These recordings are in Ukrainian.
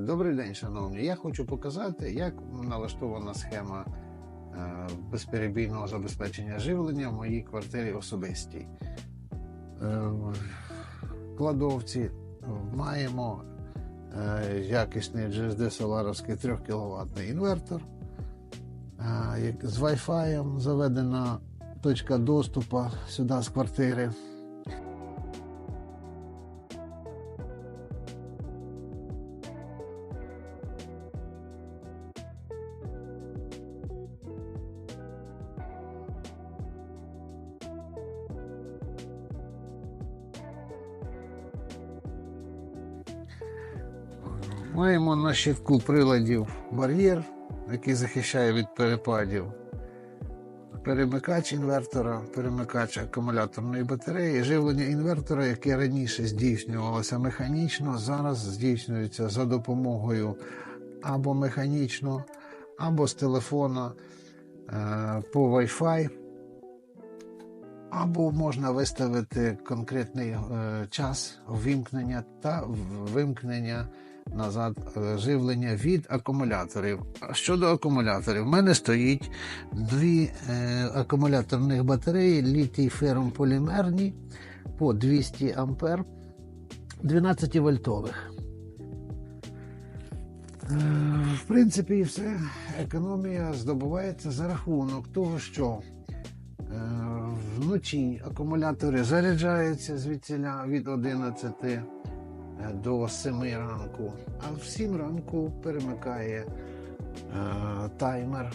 Добрий день, шановні. Я хочу показати, як налаштована схема е, безперебійного забезпечення живлення в моїй квартирі особистій. Е, В кладовці маємо е, якісний GSD Соларовський 3 кВт інвертор. З Wi-Fi заведена точка доступу сюди з квартири. Маємо на щитку приладів бар'єр, який захищає від перепадів. Перемикач інвертора, перемикач акумуляторної батареї, живлення інвертора, яке раніше здійснювалося механічно, зараз здійснюється за допомогою або механічно, або з телефона е, по Wi-Fi, або можна виставити конкретний е, час вимкнення та вимкнення назад е, живлення від акумуляторів. А Щодо акумуляторів, в мене стоїть дві е, акумуляторних батареї літій ферм полімерні по 200 ампер 12 вольтових. Е, В принципі, і все. Економія здобувається за рахунок того, що вночі акумулятори заряджаються звідсіля від 11 е, до 7 ранку, а в 7 ранку перемикає е, таймер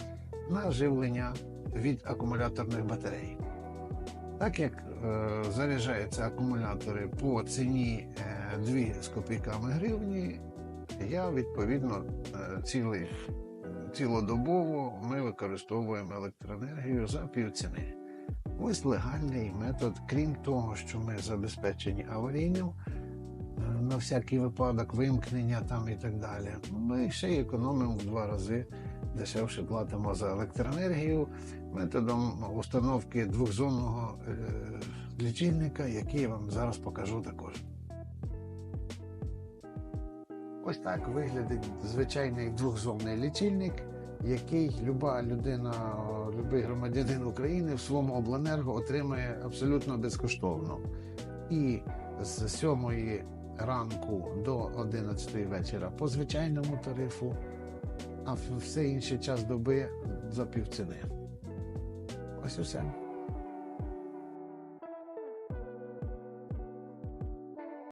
на живлення від акумуляторних батарей. Так як е, заряджаються акумулятори по ціні е, 2 з копійками гривні, я відповідно е, цілий, цілодобово ми використовуємо електроенергію за півціни. Ось легальний метод, крім того, що ми забезпечені аварійним на всякий випадок вимкнення там і так далі. Ми ще й економимо в два рази дешевше платимо за електроенергію методом установки двохзонного е, лічильника, який я вам зараз покажу також. Ось так виглядить звичайний двохзонний лічильник, який люба людина, любий громадянин України в своєму обленерго отримає абсолютно безкоштовно. І з 7 ранку до 11 вечора по звичайному тарифу, а все інший час доби за півціни. Ось і все.